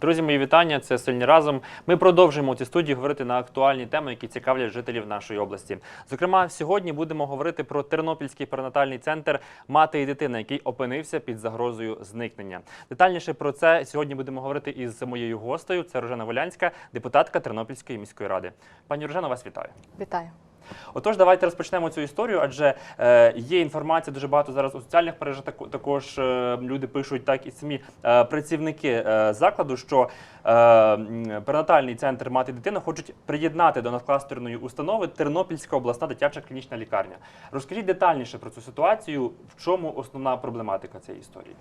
Друзі, мої вітання. Це сильні разом. Ми продовжуємо у цій студії говорити на актуальні теми, які цікавлять жителів нашої області. Зокрема, сьогодні будемо говорити про Тернопільський перинатальний центр мати і дитина, який опинився під загрозою зникнення. Детальніше про це сьогодні будемо говорити із моєю гостею. Це Рожена Волянська, депутатка Тернопільської міської ради. Пані Рожена, вас вітаю. Вітаю. Отож, давайте розпочнемо цю історію, адже е, є інформація дуже багато зараз у соціальних мережах. Також е, люди пишуть, так і самі е, працівники е, закладу, що перинатальний центр мати і дитина хочуть приєднати до надкластерної установи Тернопільська обласна дитяча клінічна лікарня. Розкажіть детальніше про цю ситуацію, в чому основна проблематика цієї історії.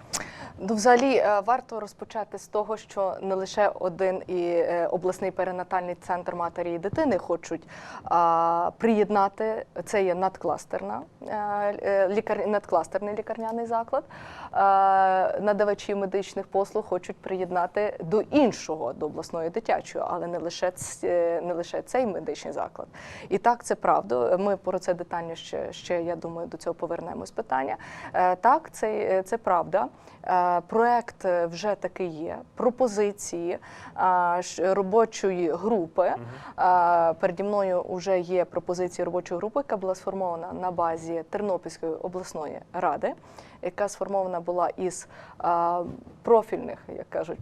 Ну, взагалі е, варто розпочати з того, що не лише один і е, обласний перинатальний центр матері і дитини хочуть а, приєднати. Це є надкластерна е, е, лікар, надкластерний лікарняний заклад. Е, Надавачі медичних послуг хочуть приєднати до іншого, до обласної дитячої, але не лише е, не лише цей медичний заклад. І так, це правда. Ми про це детальніше ще, я думаю, до цього повернемось питання. Е, Так, це, це правда. Е, Проект е, вже таки є. Пропозиції е, робочої групи. Е, Переді мною вже є пропозиції робочої групи, яка була сформована на базі Тернопільської обласної ради, яка сформована була із е, профільних, як кажуть,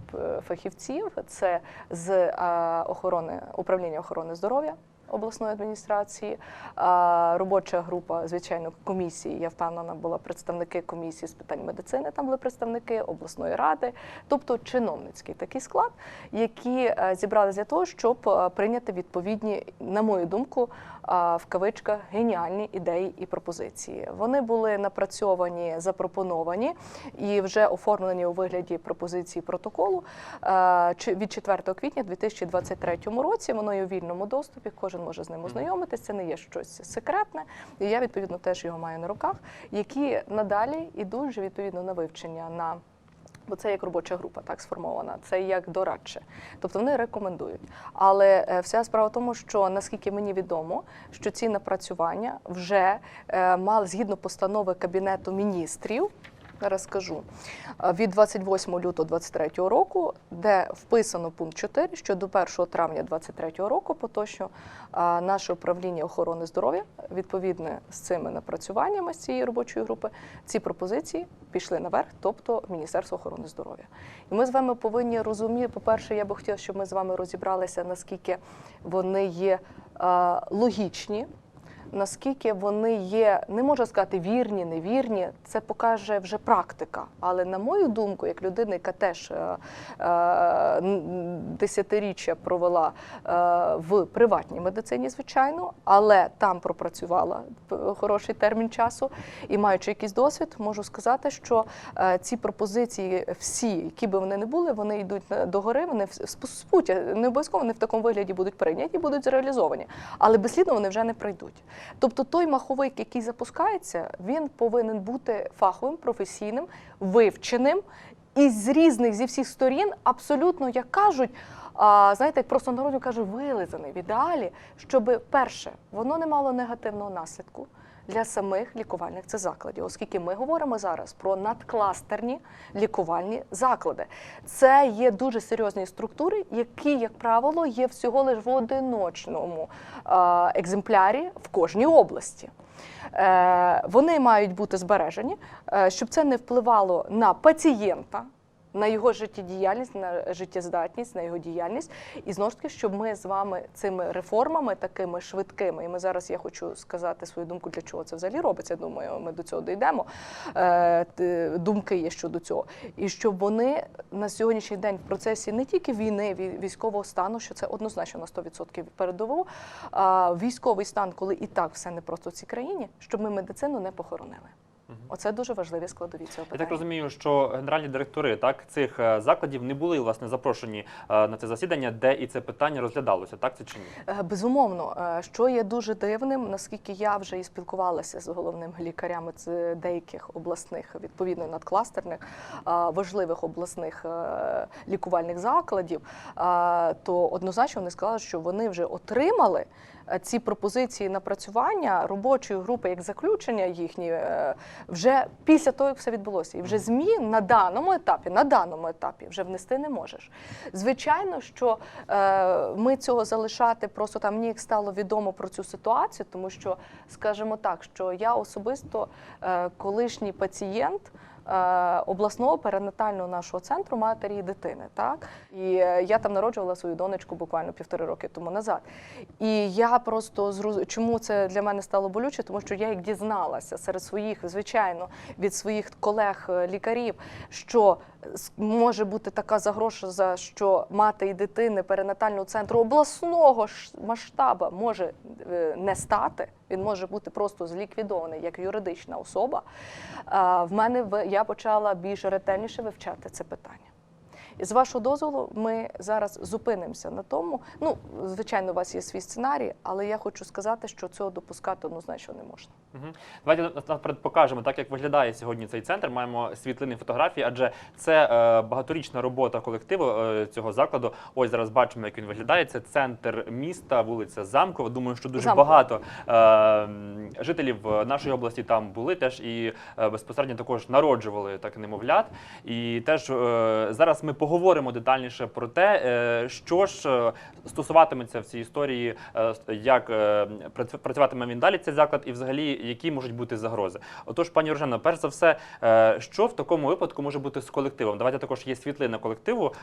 фахівців. Це з е, охорони управління охорони здоров'я обласної адміністрації. Робоча група, звичайно, комісії, я впевнена, була представники комісії з питань медицини, там були представники обласної ради, тобто чиновницький такий склад, які е, зібралися для того, щоб е, прийняти відповідні, на мою думку, в кавичках геніальні ідеї і пропозиції. Вони були напрацьовані, запропоновані і вже оформлені у вигляді пропозиції протоколу е, від 4 квітня 2023 році. Воно є у вільному доступі. Кожен може з ним ознайомитися. Це не є щось секретне. І я відповідно теж його маю на руках, які надалі йдуть вже відповідно на вивчення на. Бо це як робоча група, так сформована, це як дорадче. Тобто вони рекомендують. Але е, вся справа в тому, що наскільки мені відомо, що ці напрацювання вже е, мали згідно постанови Кабінету міністрів. Зараз скажу е, від 28 лютого 2023 року, де вписано пункт 4, що до 1 травня 2023 року поточно е, наше управління охорони здоров'я відповідне з цими напрацюваннями з цієї робочої групи, ці пропозиції пішли наверх, тобто в Міністерство охорони здоров'я. І ми з вами повинні розуміти. По-перше, я би хотіла, щоб ми з вами розібралися, наскільки вони є е, логічні. Наскільки вони є, не можу сказати вірні, невірні, це покаже вже практика. Але на мою думку, як людина, яка теж е, е, десятиріччя провела е, в приватній медицині, звичайно, але там пропрацювала хороший термін часу і маючи якийсь досвід, можу сказати, що ці пропозиції, всі, які би вони не були, вони йдуть на- догори, вони спуття, не обов'язково вони в такому вигляді будуть прийняті, будуть зреалізовані, але безслідно вони вже не прийдуть. Тобто той маховик, який запускається, він повинен бути фаховим, професійним, вивченим і з різних зі всіх сторін, абсолютно як кажуть. А, знаєте, як просто народу каже, вилизаний в ідеалі, щоб перше, воно не мало негативного наслідку для самих лікувальних це закладів, оскільки ми говоримо зараз про надкластерні лікувальні заклади. Це є дуже серйозні структури, які, як правило, є всього лише в одиночному е, екземплярі в кожній області. Е, Вони мають бути збережені, е, щоб це не впливало на пацієнта. На його життєдіяльність, на життєздатність, на його діяльність, і знову ж таки, щоб ми з вами цими реформами, такими швидкими, і ми зараз я хочу сказати свою думку, для чого це взагалі робиться. Думаю, ми до цього дійдемо. Е, думки є щодо цього, і щоб вони на сьогоднішній день в процесі не тільки війни, військового стану, що це однозначно на 100% передову, а військовий стан, коли і так все не просто в цій країні, щоб ми медицину не похоронили. Оце дуже важливі складові цього питання. Я так розумію, що генеральні директори так цих е, закладів не були власне запрошені е, на це засідання, де і це питання розглядалося. Так це чи ні? Е, Безумовно, що є дуже дивним, наскільки я вже і спілкувалася з головними лікарями з деяких обласних, відповідно надкластерних важливих обласних лікувальних закладів, то однозначно вони сказали, що вони вже отримали ці пропозиції напрацювання робочої групи, як заключення їхні, е, вже після того, як все відбулося, і вже змі на даному етапі, на даному етапі вже внести не можеш. Звичайно, що е, ми цього залишати просто там мені як стало відомо про цю ситуацію, тому що, скажімо так, що я особисто е, колишній пацієнт. Е, Обласного перинатального нашого центру матері і дитини, так і е, я там народжувала свою донечку буквально півтори роки тому назад. І я просто зроз... чому це для мене стало болюче, тому що я як дізналася серед своїх, звичайно, від своїх колег-лікарів, що може бути така загроза, що мати і дитини перинатального центру обласного ж масштаба може е, не стати. Він може бути просто зліквідований як юридична особа. В мене я почала більш ретельніше вивчати це питання. І з вашого дозволу, ми зараз зупинимося на тому. Ну, звичайно, у вас є свій сценарій, але я хочу сказати, що цього допускати однозначно не можна. Мгм. Давайте насамперед покажемо, так як виглядає сьогодні цей центр. Маємо світлини фотографії, адже це е, багаторічна робота колективу е, цього закладу. Ось зараз бачимо, як він виглядає. Це центр міста, вулиця Замкова. Думаю, що дуже Замкова. багато е, жителів е, нашої області там були теж і е, безпосередньо також народжували так немовлят. І теж е, зараз ми поговоримо детальніше про те, е, що ж е, стосуватиметься в цій історії, е, як працюватиме він далі цей заклад, і взагалі які можуть бути загрози. Отож, пані Рожено, перш за все, що в такому випадку може бути з колективом? Давайте також є світлина колективу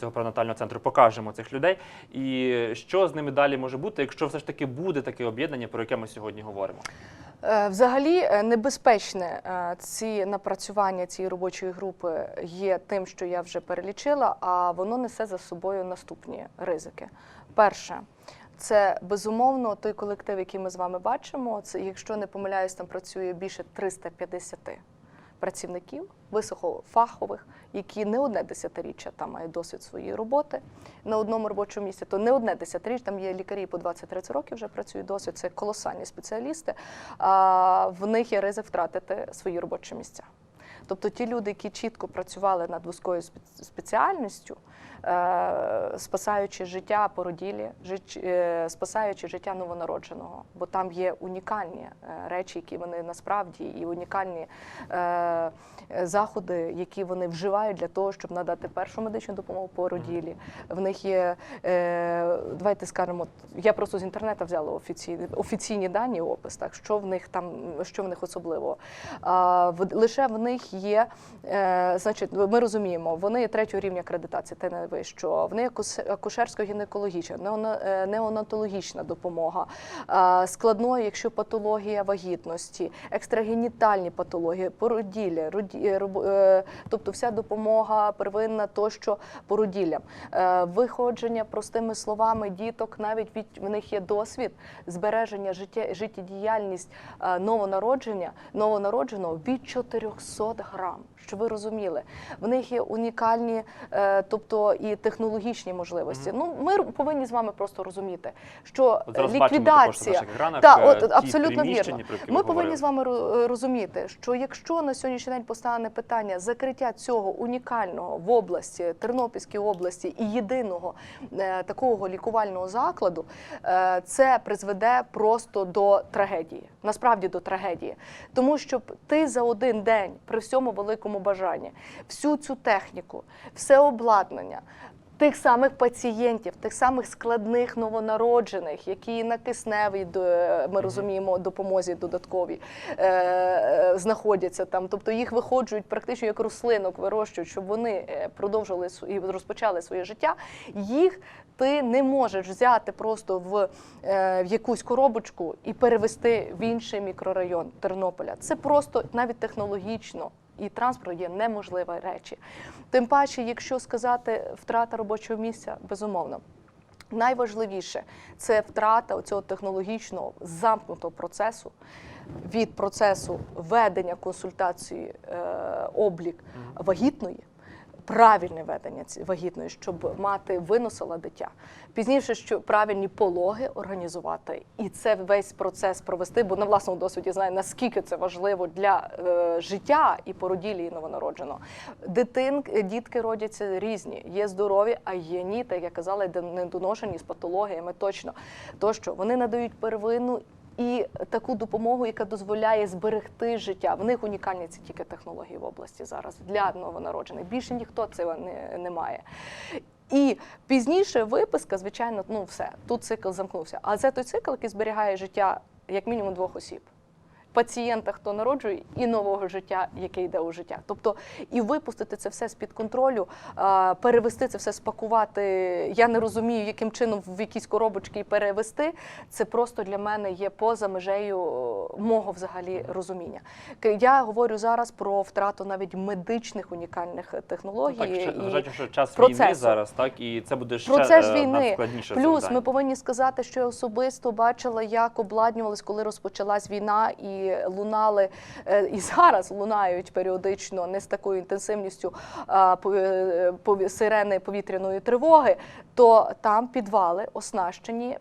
цього перинатального центру. Покажемо цих людей, і що з ними далі може бути, якщо все ж таки буде таке об'єднання, про яке ми сьогодні говоримо. Е, Взагалі е, небезпечне е, ці напрацювання цієї робочої групи є тим, що я вже перелічила, а воно несе за собою наступні ризики. Перше. Це безумовно той колектив, який ми з вами бачимо. Це, якщо не помиляюсь, там працює більше 350 працівників високофахових, які не одне десятиріччя там мають досвід своєї роботи на одному робочому місці. То не одне десятиріччя, там є лікарі по 20-30 років вже працюють досвід. Це колосальні спеціалісти. А в них є ризик втратити свої робочі місця. Тобто ті люди, які чітко працювали над вузькою спеціальністю, е, спасаючи життя породілі, е, спасаючи життя новонародженого, бо там є унікальні е, речі, які вони насправді і унікальні заходи, які вони вживають для того, щоб надати першу медичну допомогу породілі. В них є давайте скажемо, я просто з інтернету взяла офіційні офіційні дані, опис, так що в них там, що в них в, лише в них є, е, значить, ми розуміємо, вони є третього рівня акредитації, те не вищого, в них акушерсько-гінекологічна, е, неонатологічна допомога, а, складної, якщо патологія вагітності, екстрагенітальні патології, породілля, е, е, тобто вся допомога первинна тощо породіллям. Е, Виходження простими словами діток, навіть від в них є досвід збереження життя, життєдіяльність е, новонародження, новонародженого від 400 грам. Що ви розуміли, в них є унікальні, е, тобто і технологічні можливості. Ну, ми повинні з вами просто розуміти, що От зараз бачимо також на ліквідація екранах Та, е, от, абсолютно вірно. про Ми повинні з вами розуміти, що якщо на сьогоднішній день постане питання закриття цього унікального в області, Тернопільській області і єдиного е, такого лікувального закладу, е, це призведе просто до трагедії. Насправді до трагедії. Тому що ти за один день при всьому великому бажанні всю цю техніку, все обладнання. Тих самих пацієнтів, тих самих складних новонароджених, які на кисневій до- ми розуміємо допомозі додатковій е, е, знаходяться там. Тобто їх виходжують практично як рослинок, вирощують, щоб вони е, продовжували св- і розпочали своє життя. Їх ти не можеш взяти просто в, е, в якусь коробочку і перевести в інший мікрорайон Тернополя. Це просто навіть технологічно. І транспорт є неможливі речі. Тим паче, якщо сказати втрата робочого місця, безумовно. Найважливіше це втрата цього технологічного замкнутого процесу від процесу ведення консультації е, облік вагітної. Правильне ведення вагітної, щоб мати виносила дитя. Пізніше, що правильні пологи організувати, і це весь процес провести, бо на власному досвіді знаю, наскільки це важливо для е, життя і породілі новонародженого. Дитин, дітки родяться різні, є здорові, а є ні, так я казала, недоношені з патологіями точно. Тощо вони надають первинну і таку допомогу, яка дозволяє зберегти життя. В них унікальні ці тільки технології в області зараз для новонароджених. Більше ніхто цього не, не має. І пізніше виписка, звичайно, ну все, тут цикл замкнувся. А це той цикл, який зберігає життя як мінімум двох осіб. Пацієнта, хто народжує, і нового життя, яке йде у життя. Тобто і випустити це все з-під контролю, перевести це все, спакувати. Я не розумію, яким чином в якісь коробочки перевести. Це просто для мене є поза межею мого взагалі розуміння. Я говорю зараз про втрату навіть медичних унікальних технологій. Ну, так, і зважаючи, що час процесу. війни зараз, так і це буде ще Процес е, війни. надскладніше Плюс завдання. ми повинні сказати, що я особисто бачила, як обладнювалась, коли розпочалась війна, і лунали е, і зараз лунають періодично не з такою інтенсивністю е, сирени повітряної тривоги. То там підвали оснащені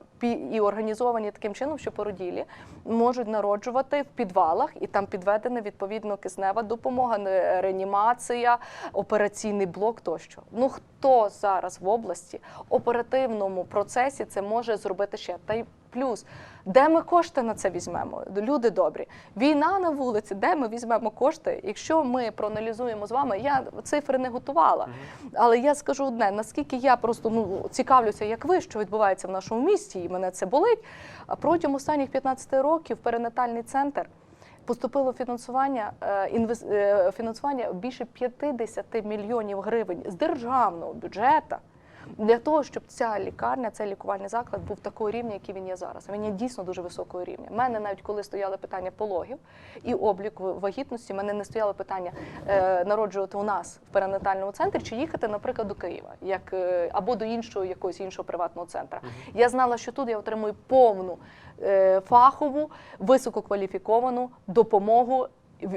і організовані таким чином, що породілі можуть народжувати в підвалах, і там підведена відповідно киснева допомога, реанімація, операційний блок тощо. Ну хто зараз в області оперативному процесі це може зробити ще? Та й плюс, де ми кошти на це візьмемо? Люди добрі. Війна на вулиці, де ми візьмемо кошти? Якщо ми проаналізуємо з вами, я цифри не готувала, але я скажу одне: наскільки я просто ну цікавлюся, як ви, що відбувається в нашому місті, і мене це болить. Протягом останніх 15 років перинатальний центр. Поступило фінансування е, інвес- е, фінансування більше 50 мільйонів гривень з державного бюджету для того, щоб ця лікарня, цей лікувальний заклад був такого рівня, який він є зараз. Він є дійсно дуже високого рівня. У мене навіть коли стояли питання пологів і обліку вагітності, мене не стояло питання е, народжувати у нас в перинатальному центрі чи їхати, наприклад, до Києва, як е, або до іншого якогось іншого приватного центру. Я знала, що тут я отримую повну е, фахову, висококваліфіковану допомогу.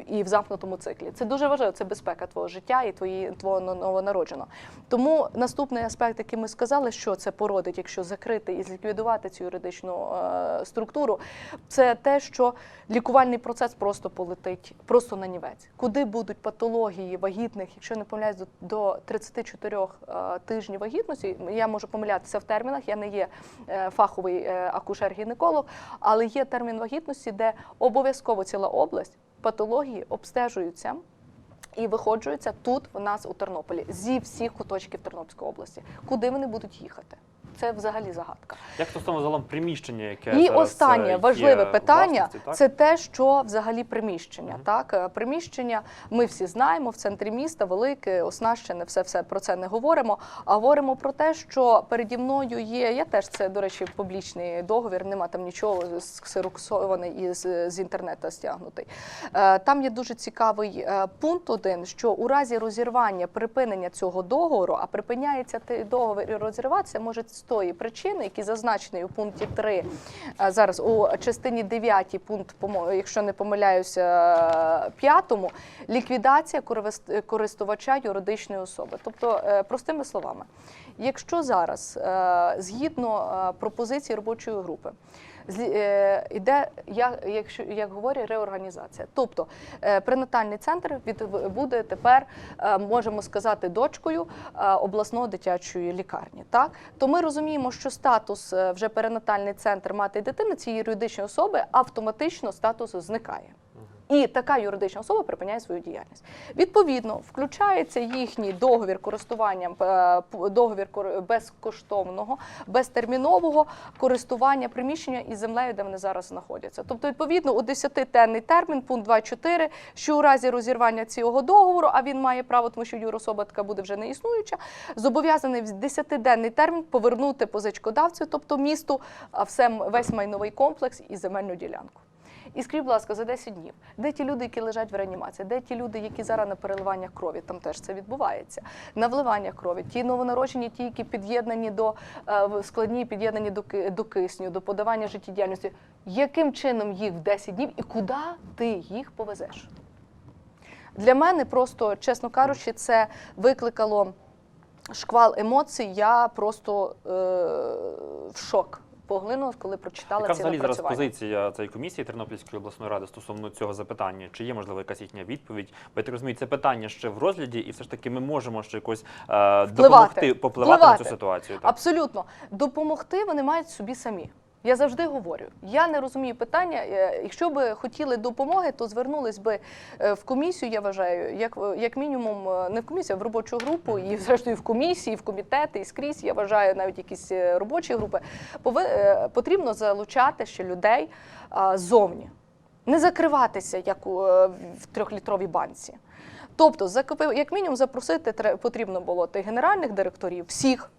І в замкнутому циклі це дуже важливо. Це безпека твого життя і твої твого новонародженого. Тому наступний аспект, який ми сказали, що це породить, якщо закрити і зліквідувати цю юридичну е, структуру, це те, що лікувальний процес просто полетить, просто на нівець. Куди будуть патології вагітних, якщо не помиляюсь, до, до 34 е, тижнів вагітності. Я можу помилятися в термінах. Я не є е, фаховий е, акушер-гінеколог, але є термін вагітності, де обов'язково ціла область патології обстежуються. І виходжуються тут в нас у Тернополі зі всіх куточків Тернопільської області. Куди вони будуть їхати? Це взагалі загадка. Як стосовно загалом приміщення, яке І зараз, останнє е, важливе питання так? це те, що взагалі приміщення. Мгм. Так, Е, приміщення ми всі знаємо в центрі міста, велике, оснащене, все все про це не говоримо. А говоримо про те, що переді мною є. Я теж це, до речі, публічний договір, нема там нічого сксероксований і з, з інтернету стягнутий. Е, Там є дуже цікавий пункт один, що у разі розірвання припинення цього договору, а припиняється договір і розриватися може з тої причини, які зазначені у пункті 3, е, зараз у частині 9 пункт, якщо не помиляюся, е, п'ятому, ліквідація користувача- юридичної особи. Тобто, е, простими словами, якщо зараз, е, згідно е, пропозиції робочої групи, злі- як якщо як говорять, реорганізація. Тобто е, пренатальний центр від буде тепер, е, можемо сказати, дочкою е, обласної дитячої лікарні. Так то ми розуміємо, що статус е, вже перинатальний центр мати дитини цієї юридичної особи автоматично статус зникає. І така юридична особа припиняє свою діяльність. Відповідно, включається їхній договір користування, е, договір безкоштовного, безтермінового користування приміщення із землею, де вони зараз знаходяться. Тобто, відповідно, у 10-денний термін, пункт 2.4, що у разі розірвання цього договору, а він має право, тому що юрособа така буде вже не існуюча, зобов'язаний в 10-денний термін повернути позичкодавцю, тобто місту, все весь майновий комплекс і земельну ділянку. І скажіть, будь ласка, за 10 днів, де ті люди, які лежать в реанімації, де ті люди, які зараз на переливаннях крові, там теж це відбувається. На вливаннях крові, ті новонароджені, ті, які під'єднані до е, складні, під'єднані до, кисню, до подавання життєдіяльності. Яким чином їх в 10 днів і куди ти їх повезеш? Для мене просто, чесно кажучи, це викликало шквал емоцій. Я просто е, в шок поглинула, коли прочитала Яка ці взагалі зараз позиція цієї комісії Тернопільської обласної ради стосовно цього запитання? Чи є можливо якась їхня відповідь? Бо я так розумію, це питання ще в розгляді, і все ж таки ми можемо ще якось е, допомогти попливати на цю ситуацію. Так? Абсолютно. Допомогти вони мають собі самі. Я завжди говорю. Я не розумію питання. е, Якщо би хотіли допомоги, то звернулись би е, в комісію. Я вважаю, як як мінімум, е, не в комісію, а в робочу групу, і зрештою в комісії, в комітети, і скрізь. Я вважаю навіть якісь робочі групи. Пови- Потрібно залучати ще людей а, ззовні, не закриватися як у, в трьохлітровій банці. Тобто, як мінімум, запросити потрібно було тих генеральних директорів, всіх,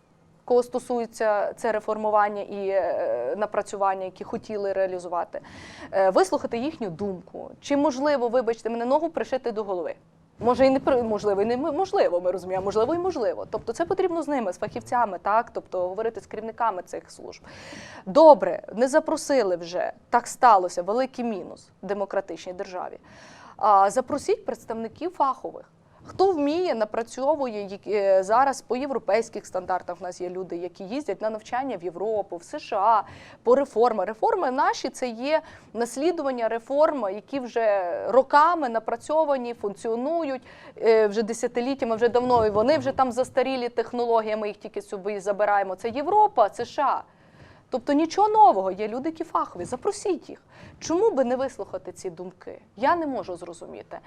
кого стосується це реформування і е, напрацювання, які хотіли реалізувати, е, вислухати їхню думку. Чи можливо, вибачте мене, ногу пришити до голови? Може, і не можливо, і не можливо, ми розуміємо, можливо, і можливо. Тобто, це потрібно з ними, з фахівцями, так, тобто говорити з керівниками цих служб. Добре, не запросили вже. Так сталося, великий мінус в демократичній державі. А, запросіть представників фахових. Хто вміє, напрацьовує е, зараз по європейських стандартах. В нас є люди, які їздять на навчання в Європу, в США по реформи. Реформи наші це є наслідування реформ, які вже роками напрацьовані, функціонують е, вже десятиліттями, вже давно. І вони вже там застарілі технології. Ми їх тільки собі забираємо. Це Європа, США. Тобто нічого нового, є люди, які фахові, запросіть їх. Чому би не вислухати ці думки? Я не можу зрозуміти.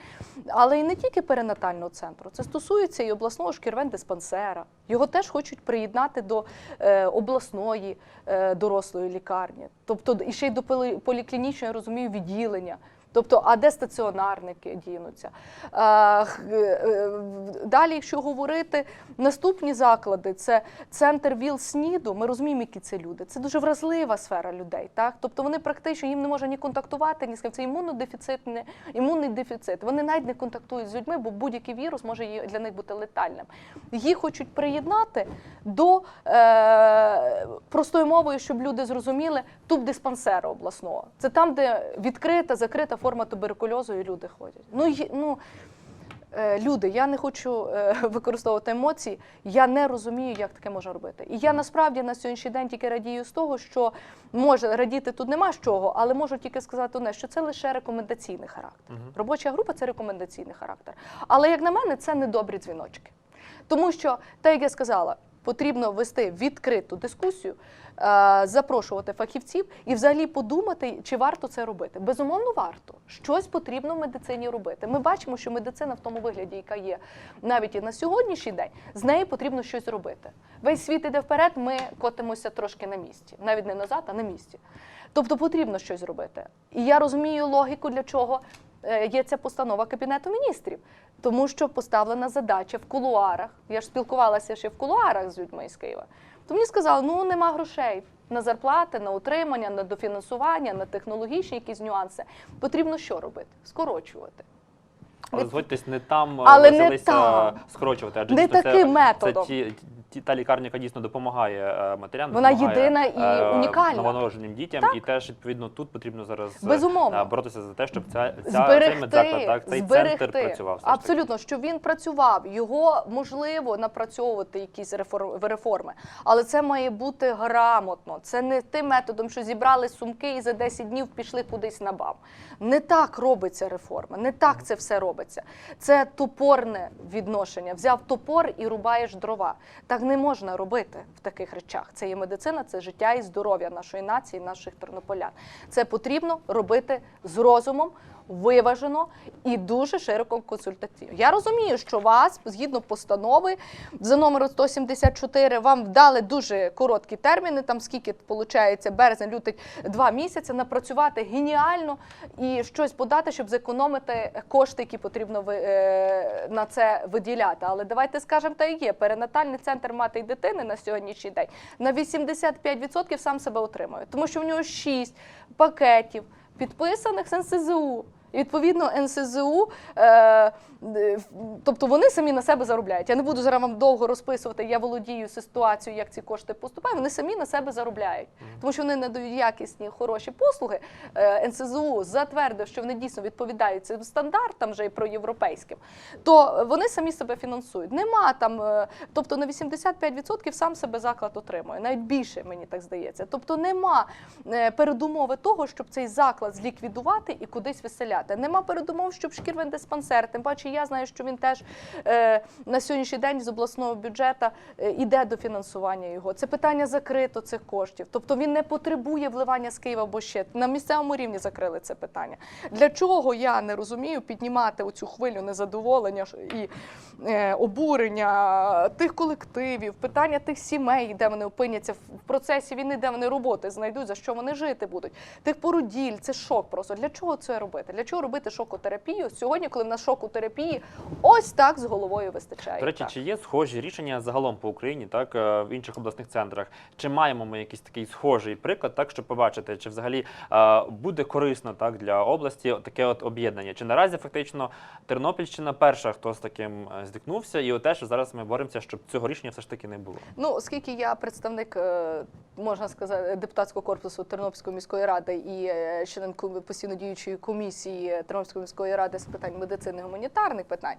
Але і не тільки перинатального центру, це стосується і обласного шкірвен-диспансера. Його теж хочуть приєднати до е, обласної е, дорослої лікарні, тобто і ще й до полі- поліклінічного, я розумію, відділення. Тобто, а де стаціонарники дінуться? Е, е, в- Далі, якщо говорити, наступні заклади це центр ВІЛ СНІДу. Ми розуміємо, які це люди. Це дуже вразлива сфера людей. Так? Тобто вони практично їм не можна ні контактувати, ні з ким. Це імунний дефіцит. Вони навіть не контактують з людьми, бо будь-який вірус може для них бути летальним. Їх хочуть приєднати до е, простою мовою, щоб люди зрозуміли, тубдиспансера обласного. Це там, де відкрита, закрита форма туберкульозу, і люди ходять. Ну, ну Е, Люди, я не хочу е, використовувати емоції. Я не розумію, як таке можна робити. І я насправді на сьогоднішній день тільки радію з того, що може радіти тут нема з чого, але можу тільки сказати одне, що це лише рекомендаційний характер. Робоча група це рекомендаційний характер. Але як на мене, це не добрі дзвіночки. Тому що, так як я сказала, потрібно вести відкриту дискусію, е, запрошувати фахівців і взагалі подумати, чи варто це робити. Безумовно, варто. Щось потрібно в медицині робити. Ми бачимо, що медицина в тому вигляді, яка є навіть і на сьогоднішній день, з нею потрібно щось робити. Весь світ іде вперед, ми котимося трошки на місці, навіть не назад, а на місці. Тобто потрібно щось робити. І я розумію логіку, для чого є ця постанова Кабінету міністрів. Тому що поставлена задача в кулуарах. Я ж спілкувалася ще в кулуарах з людьми з Києва. То мені сказали, ну нема грошей на зарплати, на утримання, на дофінансування, на технологічні якісь нюанси. Потрібно що робити? Скорочувати. Але згодьтесь, не там е, Але не там. скорочувати, адже Не це- таким це методом. ті, ті, та лікарня, яка дійсно допомагає е, матерям, Вона допомагає, єдина і е, унікальна. новонародженим дітям, Так. і теж відповідно тут потрібно зараз е, Безумовно. боротися за те, щоб ця, ця цей зберегти, медзаклад, так, цей зберегти. центр працював. Абсолютно, щоб він працював, його можливо напрацьовувати якісь реформ- реформи, але це має бути грамотно. Це не тим методом, що зібрали сумки і за 10 днів пішли кудись на бам. Не так робиться реформа, не так це все робиться. Це топорне відношення. Взяв топор і рубаєш дрова. Так не можна робити в таких речах. Це є медицина, це життя і здоров'я нашої нації, наших тернополян. Це потрібно робити з розумом. Виважено і дуже широко консультаційно. Я розумію, що вас, згідно постанови за номером 174, вам дали дуже короткі терміни, там скільки виходить, березень, лютий, два місяці, напрацювати геніально і щось подати, щоб зекономити кошти, які потрібно е, на це виділяти. Але давайте скажемо, та і є. Перинатальний центр мати і дитини на сьогоднішній день на 85% сам себе отримує, тому що в нього 6 пакетів підписаних з НСЗУ. І відповідно НСЗУ, е, тобто вони самі на себе заробляють. Я не буду зараз вам довго розписувати, я володію ситуацією, як ці кошти поступають. Вони самі на себе заробляють, тому що вони надають якісні, хороші послуги. Е, НСЗУ затвердив, що вони дійсно відповідають цим стандартам вже і проєвропейським, то вони самі себе фінансують. Нема там, е, тобто на 85% сам себе заклад отримує, навіть більше мені так здається. Тобто нема е, передумови того, щоб цей заклад зліквідувати і кудись виселяти. Нема передумов, щоб шкірвен диспансер. Тим паче, я знаю, що він теж е, на сьогоднішній день з обласного бюджету е, іде до фінансування його. Це питання закрито цих коштів. Тобто він не потребує вливання з Києва, бо ще на місцевому рівні закрили це питання. Для чого я не розумію піднімати оцю хвилю незадоволення і е, обурення тих колективів, питання тих сімей, де вони опиняться в процесі війни, де вони роботи знайдуть, за що вони жити будуть. Тих породіль, це шок просто. Для чого це робити? Для чого робити шокотерапію сьогодні, коли в нас шокотерапії ось так з головою вистачає? До речі, Так. чи є схожі рішення загалом по Україні, так е, в інших обласних центрах? Чи маємо ми якийсь такий схожий приклад, так щоб побачити, чи взагалі е, буде корисно так для області таке от об'єднання? Чи наразі фактично Тернопільщина перша, хто з таким е, здикнувся, і от теж зараз ми боремося, щоб цього рішення все ж таки не було? Ну, оскільки я представник, можна сказати, депутатського корпусу Тернопільської міської ради і член постійно діючої комісії Тернопільської міської ради з питань медицини і гуманітарних питань,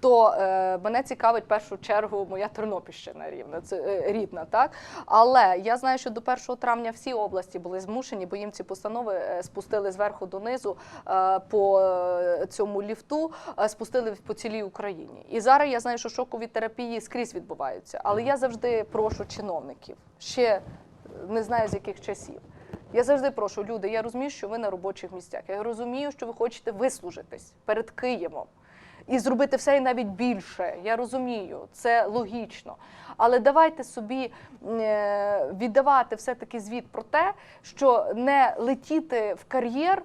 то е, мене цікавить в першу чергу моя Тернопільщина рівна, це е, рідна, так. Але я знаю, що до 1 травня всі області були змушені, бо їм ці постанови е, спустили зверху донизу е, по е, цьому ліфту, е, спустили по цілій Україні. І зараз я знаю, що шокові терапії скрізь відбуваються. Але я завжди прошу чиновників ще не знаю з яких часів. Я завжди прошу люди. Я розумію, що ви на робочих місцях. Я розумію, що ви хочете вислужитись перед Києвом і зробити все і навіть більше. Я розумію, це логічно. Але давайте собі е, віддавати все-таки звіт про те, що не летіти в кар'єр е,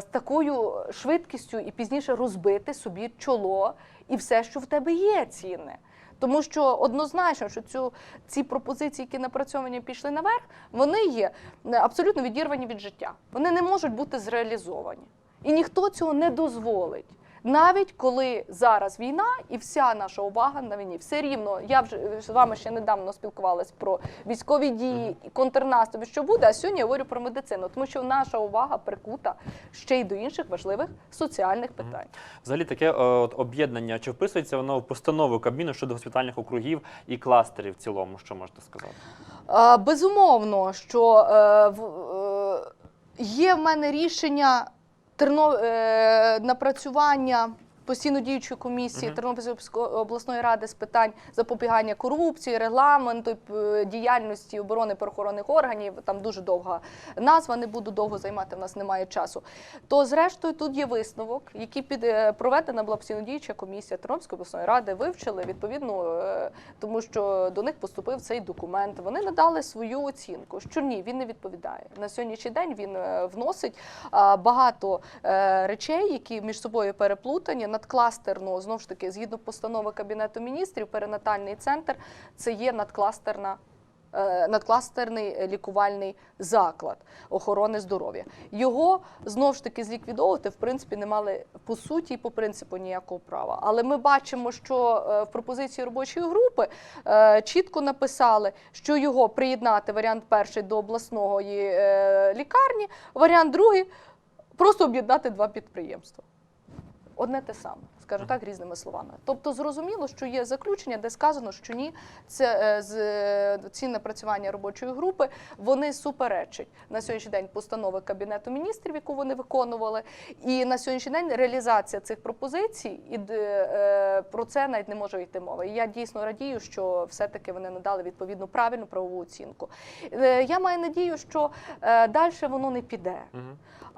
з такою швидкістю і пізніше розбити собі чоло і все, що в тебе є цінне. Тому що однозначно, що цю, ці пропозиції, які напрацьовані пішли наверх, вони є абсолютно відірвані від життя. Вони не можуть бути зреалізовані. І ніхто цього не дозволить. Навіть коли зараз війна і вся наша увага на війні, все рівно. Я вже з вами ще недавно спілкувалась про військові дії контрнаступи, що буде. А сьогодні я говорю про медицину, тому що наша увага прикута ще й до інших важливих соціальних питань. Взагалі таке е, от, об'єднання, чи вписується воно в постанову Кабміну щодо госпітальних округів і кластерів в цілому, що можете сказати? А, Безумовно, що е, в- е, є в мене рішення Терно, е, напрацювання постійно діючої комісії Тернопільської обласної ради з питань запобігання корупції, регламенту, діяльності оборони правоохоронних органів. Там дуже довга назва, не буду довго займати, в нас немає часу. То, зрештою, тут є висновок, який під е, проведена була постійно діюча комісія Тернопільської обласної ради, вивчили відповідно, е, тому що до них поступив цей документ. Вони надали свою оцінку, що ні, він не відповідає. На сьогоднішній день він е, вносить багато речей, які між собою переплутані. Надкластерно, знову ж таки, згідно постанови Кабінету міністрів, перинатальний центр це є надкластерна. е, Надкластерний лікувальний заклад охорони здоров'я. Його знову ж таки зліквідовувати в принципі не мали по суті і по принципу ніякого права. Але ми бачимо, що е, в пропозиції робочої групи е, чітко написали, що його приєднати варіант перший до обласної лікарні, варіант другий просто об'єднати два підприємства. Одне те саме, скажу так, різними словами. Тобто зрозуміло, що є заключення, де сказано, що ні, це е, з е, ці напрацювання робочої групи вони суперечать на сьогоднішній день постанови Кабінету міністрів, яку вони виконували. І на сьогоднішній день реалізація цих пропозицій і е, про це навіть не може йти мова. І я дійсно радію, що все-таки вони надали відповідну правильну правову оцінку. Я маю надію, що далі воно не піде.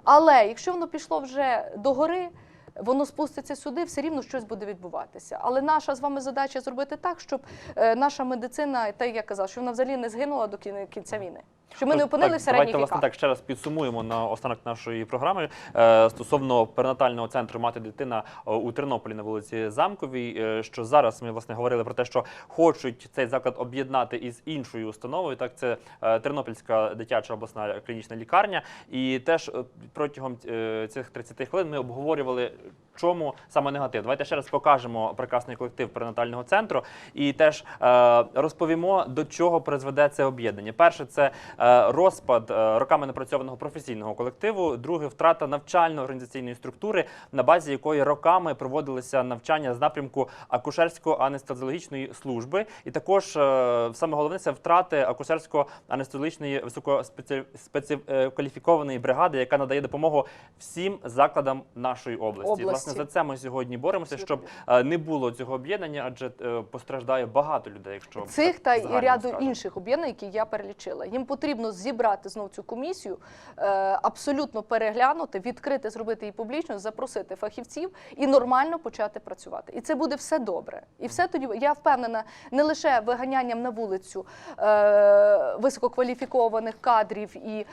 Але якщо воно пішло вже до гори, воно спуститься сюди, все рівно щось буде відбуватися. Але наша з вами задача зробити так, щоб е, наша медицина, так як я казав, що вона взагалі не згинула до кін- кінця війни. Щоб ми не опинилися середніх Давайте власне так ще раз підсумуємо на останок нашої програми е, стосовно перинатального центру мати дитина у Тернополі на вулиці Замковій. е, Що зараз ми власне говорили про те, що хочуть цей заклад об'єднати із іншою установою. Так, це е, Тернопільська дитяча обласна клінічна лікарня. І теж протягом е, цих 30 хвилин ми обговорювали, чому саме негатив. Давайте ще раз покажемо прекрасний колектив перинатального центру і теж е, розповімо, до чого призведе це об'єднання. Перше, це е, розпад е, роками напрацьованого професійного колективу. Друге, втрата навчально-організаційної структури, на базі якої роками проводилися навчання з напрямку акушерсько-анестезіологічної служби. І також саме головне це втрати акушерсько-анестезіологічної висококваліфікованої бригади, яка надає допомогу всім закладам нашої області. Області. Власне за це ми сьогодні боремося, щоб е, не було цього об'єднання, адже е, постраждає багато людей. Якщо Цих та загально ряду скажемо. інших об'єднань, які я перелічила. Їм потрібно зібрати знов цю комісію, е, абсолютно переглянути, відкрити, зробити її публічно, запросити фахівців і нормально почати працювати. І це буде все добре. І все тоді я впевнена, не лише виганянням на вулицю висококваліфікованих кадрів і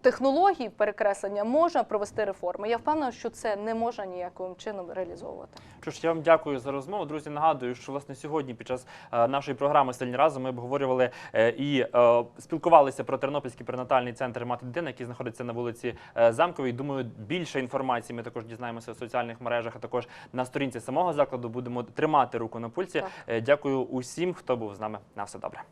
технологій перекреслення можна провести реформи. Я впевнена, що це не можна ніяким чином реалізовувати. Що ж, я вам дякую за розмову. Друзі, нагадую, що власне сьогодні під час е, нашої програми Сильні разом ми обговорювали е, і е, спілкувалися про Тернопільський перинатальний центр мати дитина, який знаходиться на вулиці Замковій. Думаю, більше інформації ми також дізнаємося в соціальних мережах, а також на сторінці самого закладу будемо тримати руку на пульсі. Так. Дякую усім, хто був з нами. На все добре.